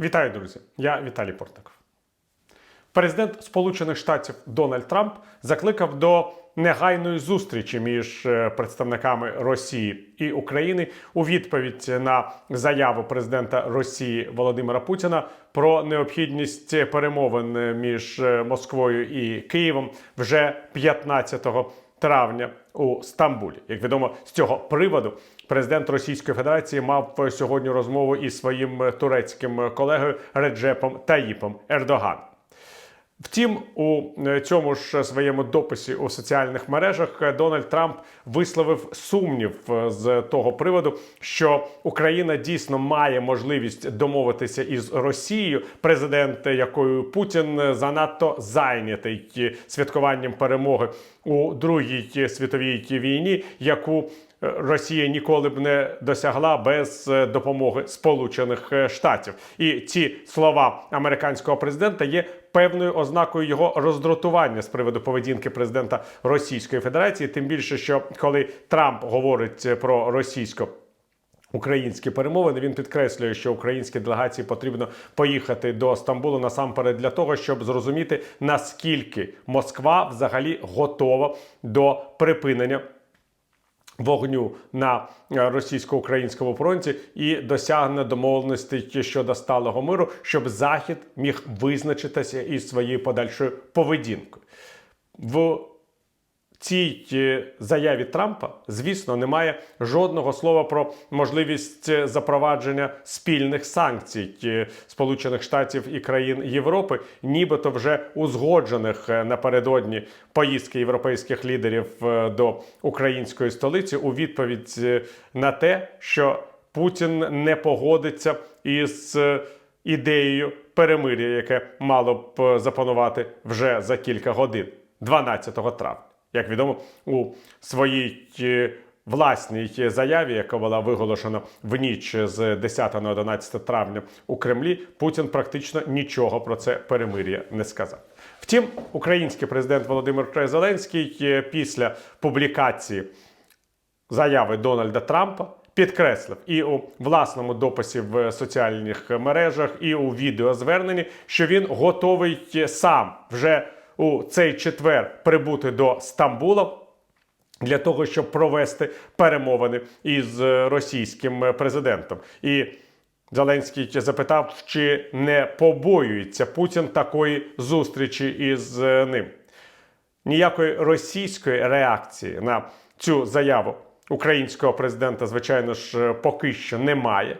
Вітаю, друзі! Я Віталій Портников. Президент Сполучених Штатів Дональд Трамп закликав до негайної зустрічі між е, представниками Росії і України у відповідь на заяву президента Росії Володимира Путіна про необхідність перемовин між е, Москвою і Києвом вже 15 травня у Стамбулі. Як відомо, з цього приводу президент Російської Федерації мав сьогодні розмову із своїм турецьким колегою Реджепом Таїпом Ердоганом. Втім, у цьому ж своєму дописі у соціальних мережах Дональд Трамп висловив сумнів з того приводу, що Україна дійсно має можливість домовитися із Росією, президент якою Путін занадто зайнятий святкуванням перемоги у Другій світовій війні, яку Росія ніколи б не досягла без е, допомоги Сполучених е, Штатів. І ці слова американського президента є певною ознакою його роздратування з приводу поведінки президента Російської Федерації. Тим більше, що коли Трамп говорить про російсько. Українські перемовини він підкреслює, що українській делегації потрібно поїхати до Стамбулу насамперед для того, щоб зрозуміти наскільки Москва взагалі готова до припинення вогню на е, російсько-українському фронті і досягне домовленості щодо сталого миру, щоб Захід міг визначитися із своєю подальшою поведінкою. В цій е, заяві Трампа, звісно, немає жодного слова про можливість е, запровадження спільних санкцій е, Сполучених Штатів і країн Європи, нібито вже узгоджених напередодні поїздки європейських лідерів до української столиці у відповідь на те, що Путін не погодиться із ідеєю перемир'я, яке мало б запанувати вже за кілька годин, 12 травня. Як відомо, у своїй е, власній заяві, яка була виголошена в ніч з 10 на 11 травня у Кремлі, Путін практично нічого про це перемир'я не сказав. Втім, український президент Володимир Зеленський е, після публікації заяви Дональда Трампа підкреслив і у власному дописі в соціальних мережах, і у відеозверненні, що він готовий сам вже у цей четвер прибути до Стамбула. Для того щоб провести перемовини із російським президентом, і Зеленський запитав, чи не побоюється Путін такої зустрічі із ним. Ніякої російської реакції на цю заяву українського президента, звичайно ж, поки що немає.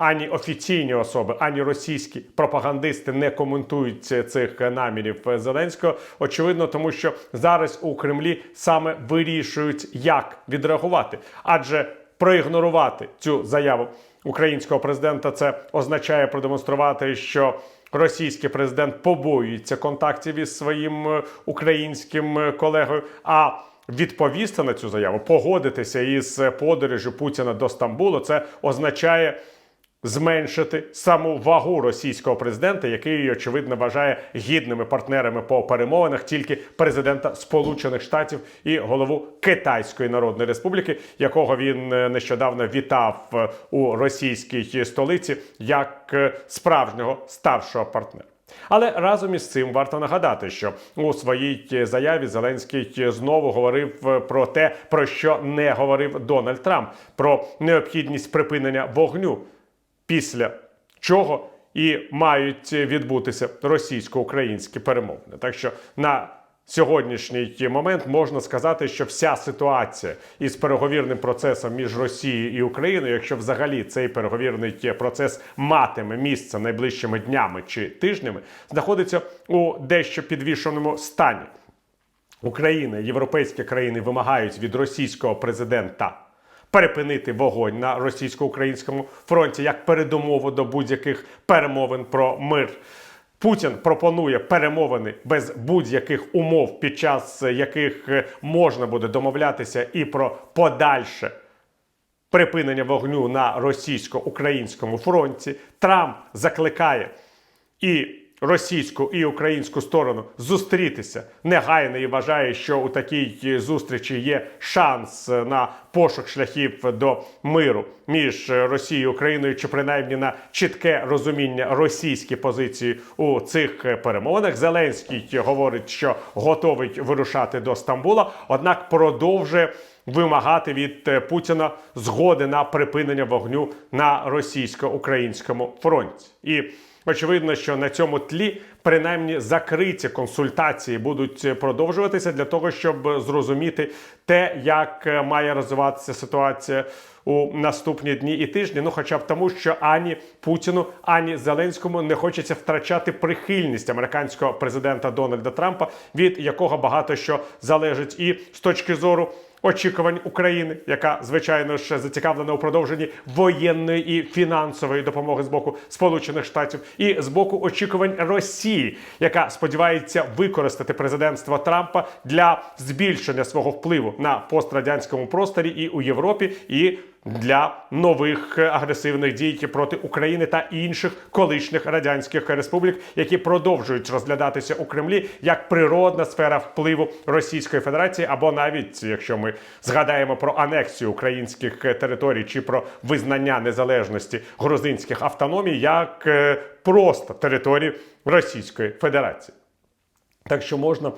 Ані офіційні особи, ані російські пропагандисти не коментують цих намірів Зеленського. Очевидно, тому що зараз у Кремлі саме вирішують, як відреагувати, адже проігнорувати цю заяву українського президента це означає продемонструвати, що російський президент побоюється контактів із своїм е, українським е, колегою. А відповісти на цю заяву, погодитися із подорожю Путіна до Стамбулу, це означає зменшити саму вагу російського президента, який очевидно вважає гідними партнерами по перемовинах тільки президента Сполучених Штатів і голову Китайської Народної Республіки, якого він е, нещодавно вітав е, у російській столиці як е, справжнього старшого партнера. Але разом із цим варто нагадати, що у своїй заяві Зеленський знову говорив про те, про що не говорив Дональд Трамп, про необхідність припинення вогню, після чого і мають відбутися російсько-українські перемовини. Так що на Сьогоднішній момент можна сказати, що вся ситуація із переговірним процесом між Росією і Україною, якщо взагалі цей переговірний процес матиме місце найближчими днями чи тижнями, знаходиться у дещо підвішеному стані. Україна, європейські країни вимагають від російського президента перепинити вогонь на російсько-українському фронті як передумову до будь-яких перемовин про мир. Путін пропонує перемовини без будь-яких умов, під час яких е, можна буде домовлятися і про подальше припинення вогню на російсько-українському фронті. Трамп закликає і російську і українську сторону зустрітися негайно і вважає, що у такій зустрічі є шанс на пошук шляхів до миру між Росією і Україною, чи принаймні на чітке розуміння російської позиції у цих перемовинах. Зеленський говорить, що готовий вирушати до Стамбула, однак продовжує вимагати від е, Путіна згоди на припинення вогню на російсько-українському фронті. І очевидно, що на цьому тлі принаймні закриті консультації будуть продовжуватися для того, щоб зрозуміти те, як має розвиватися ситуація. У наступні дні і тижні, ну хоча б тому, що ані Путіну, ані Зеленському не хочеться втрачати прихильність американського президента Дональда Трампа, від якого багато що залежить, і з точки зору очікувань України, яка звичайно ж зацікавлена у продовженні воєнної і фінансової допомоги з боку Сполучених Штатів, і з боку очікувань Росії, яка сподівається використати президентство Трампа для збільшення свого впливу на пострадянському просторі і у Європі, і для нових агресивних дій проти України та інших колишніх радянських республік, які продовжують розглядатися у Кремлі як природна сфера впливу Російської Федерації, або навіть якщо ми згадаємо про анексію українських територій чи про визнання незалежності грузинських автономій як е, просто території Російської Федерації. Так що можна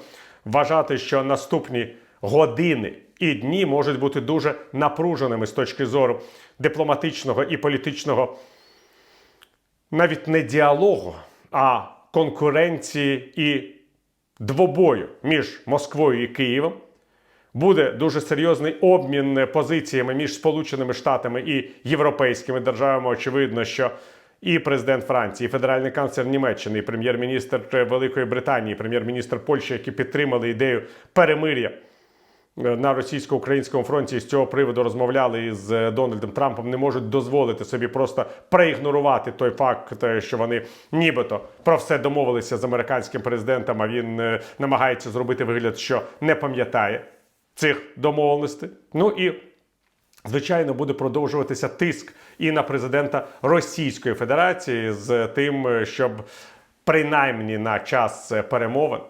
вважати, що наступні години і дні можуть бути дуже напруженими з точки зору дипломатичного і політичного, навіть не діалогу, а конкуренції і двобою між Москвою і Києвом. Буде дуже серйозний обмін позиціями між Сполученими Штатами і європейськими державами. Очевидно, що і президент Франції, і федеральний канцлер Німеччини, і прем'єр-міністр Великої Британії, і прем'єр-міністр Польщі, які підтримали ідею перемир'я на російсько-українському фронті з цього приводу розмовляли із е, Дональдом Трампом, не можуть дозволити собі просто проігнорувати той факт, е, що вони нібито про все домовилися з американським президентом. А він е, намагається зробити вигляд, що не пам'ятає цих домовленостей. Ну і Звичайно, буде продовжуватися тиск і на президента Російської Федерації з тим, е, щоб принаймні на час е, перемовин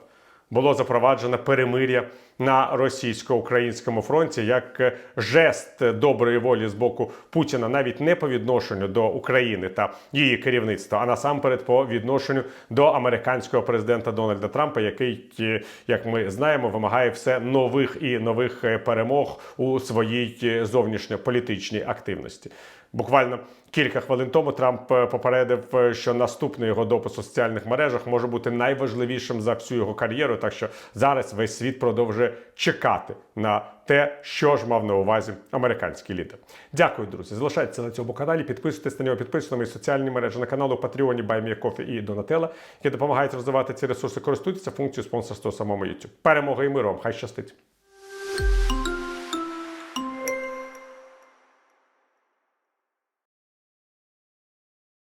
було запроваджено перемир'я на російсько-українському фронті як е, жест доброї волі з боку Путіна, навіть не по відношенню до України та її керівництва, а насамперед по відношенню до американського президента Дональда Трампа, який, е, як ми знаємо, вимагає все нових і нових е, перемог у своїй зовнішньополітичній активності. Буквально кілька хвилин тому Трамп е, попередив, е, що наступний його допис у соціальних мережах може бути найважливішим за всю його кар'єру. Так що зараз весь світ продовжує чекати на те, що ж мав на увазі американський лідер. Дякую, друзі. Залишайтеся на цьому каналі, підписуйтесь на нього, підписуйтесь на мої соціальні мережі на каналу Патреоні, Баймія і Донателла, які допомагають розвивати ці ресурси. Користуйтеся функцією спонсорства самому YouTube. Перемога і миру вам! Хай щастить!